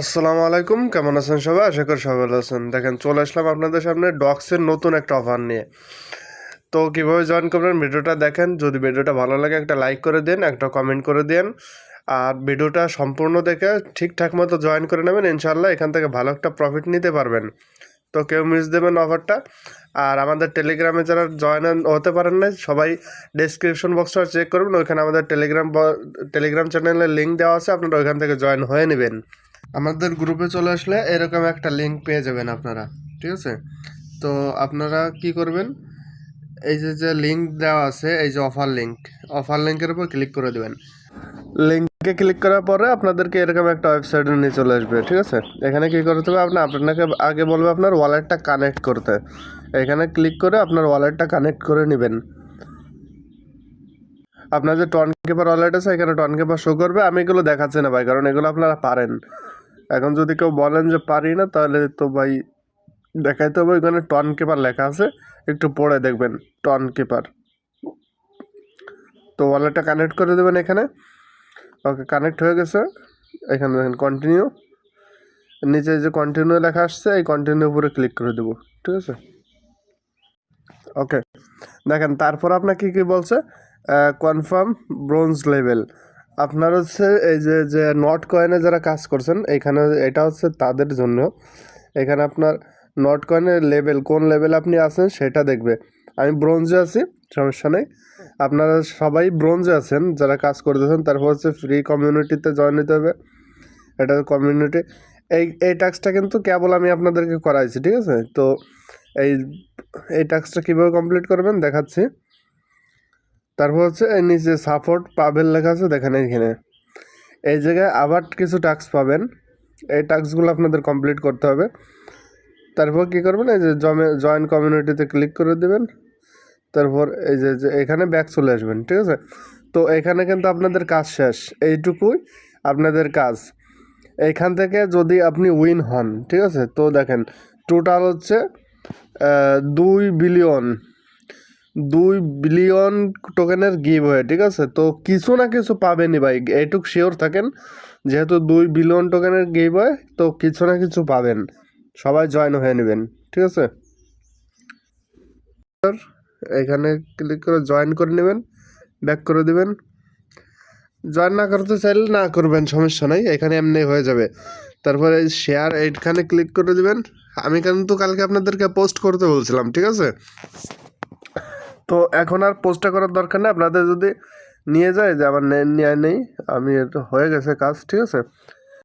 আসসালামু আলাইকুম, কেমন আছেন সবাই? আশা করি সবাই ভালো আছেন। দেখেন, চলে আসলাম আপনাদের সামনে ডক্সের নতুন একটা অফার নিয়ে। তো কীভাবে জয়েন করবেন ভিডিওটা দেখেন। যদি ভিডিওটা ভালো লাগে, একটা লাইক করে দিন, একটা কমেন্ট করে দিন। আর ভিডিওটা সম্পূর্ণ দেখে ঠিকঠাক মতো জয়েন করে নেবেন ইনশাল্লাহ এখান থেকে ভালো একটা প্রফিট নিতে পারবেন। তো কেউ মিস দেবেন অফারটা আর আমাদের টেলিগ্রামে যারা জয়েন হতে পারেন না সবাই ডেসক্রিপশন বক্সটা চেক করবেন। ওইখানে আমাদের টেলিগ্রাম টেলিগ্রাম চ্যানেলের লিঙ্ক দেওয়া আছে। আপনারা ওইখান থেকে জয়েন হয়ে নেবেন। আমাদের গ্রুপে চলে আসলে এরকম একটা লিঙ্ক পেয়ে যাবেন আপনারা, ঠিক আছে? তো আপনারা কি করবেন? এই যে যে লিঙ্ক দেওয়া আছে, এই যে অফার লিঙ্ক অফার লিঙ্কের উপর ক্লিক করে দেবেন। লিঙ্কে ক্লিক করার পরে আপনাদেরকে এরকম একটা ওয়েবসাইটে নিয়ে চলে আসবে, ঠিক আছে? এখানে কি করতে হবে? আপনার আপনাকে আগে বলবে আপনার ওয়ালেটটা কানেক্ট করতে। এখানে ক্লিক করে আপনার ওয়ালেটটা কানেক্ট করে নেবেন। আপনার যে টন কিপার ওয়ালেট আছে, এখানে টন কিপার শো করবে। আমি এগুলো দেখাচ্ছি না ভাই, কারণ এগুলো আপনারা পারেন। এখন যদি কেউ বলেন যে পারি না, তাহলে তো ভাই দেখাইতে হবে। ওইখানে টন কিপার লেখা আছে, একটু পড়ে দেখবেন টন কিপার তো ওয়ালেটটা কানেক্ট করে দেবেন এখানে। ওকে কানেক্ট হয়ে গেছে। এখানে দেখেন কন্টিনিউ নিচে যে কন্টিনিউ লেখা আসছে, এই কন্টিনিউ উপরে ক্লিক করে দেবো, ঠিক আছে? ওকে, দেখেন, তারপর আপনার কী কী বলছে? কনফার্ম ব্রোঞ্জ লেভেল আপনার হচ্ছে এই যে যে নট কয়েনে যারা কাজ করছেন এখানে এটা হচ্ছে তাদের জন্য। এখানে আপনার নট কয়েনের লেভেল কোন লেভেল আপনি আছেন সেটা দেখবে। আমি ব্রোঞ্জে আছি, সমস্যা নেই। আপনারা সবাই ব্রোঞ্জে আছেন, যারা কাজ করতেছেন, তারপর হচ্ছে ফ্রি কমিউনিটিতে জয়েন নিতে হবে। এটা কমিউনিটি এই এই টাস্কটা কিন্তু কেবল আমি আপনাদেরকে করাইছি, ঠিক আছে? তো এই এই টাস্কটা কীভাবে কমপ্লিট করবেন দেখাচ্ছি। তারপর হচ্ছে এই নিচে সাপোর্ট পাবেন লেখা আছে, দেখেন এইখানে। এই জায়গায় আবার কিছু টাস্ক পাবেন। এই টাস্কগুলো আপনাদের কমপ্লিট করতে হবে। তারপর কী করবেন, এই যে জমে জয়েন কমিউনিটিতে ক্লিক করে দেবেন। তারপর এই যে যে এখানে ব্যাক চলে আসবেন, ঠিক আছে? তো এখানে কিন্তু আপনাদের কাজ শেষ। এইটুকুই আপনাদের কাজ। এইখান থেকে যদি আপনি উইন হন, ঠিক আছে? তো দেখেন টোটাল হচ্ছে দুই বিলিয়ন দুই বিলিয়ন টোকেনের গিভ হয় ঠিক আছে? তো কিছু না কিছু পাবেনই ভাই এইটুক শিওর থাকেন। যেহেতু দুই বিলিয়ন টোকেনের গিভ হয় তো কিছু না কিছু পাবেন। সবাই জয়েন হয়ে নেবেন, ঠিক আছে? এখানে ক্লিক করে জয়েন করে নেবেন ব্যাক করে দেবেন। জয়েন না করতে চাইলে না করবেন, সমস্যা নাই, এখানে এমনি হয়ে যাবে। তারপরে শেয়ার এইখানে ক্লিক করে দেবেন। আমি কিন্তু কালকে আপনাদেরকে পোস্ট করতে বলছিলাম, ঠিক আছে? তো এখন আর পোস্টটা করার দরকার নেই। আপনাদের যদি নিয়ে যায় যে আমার নেয় নেই, আমি হয়ে গেছে কাজ, ঠিক আছে?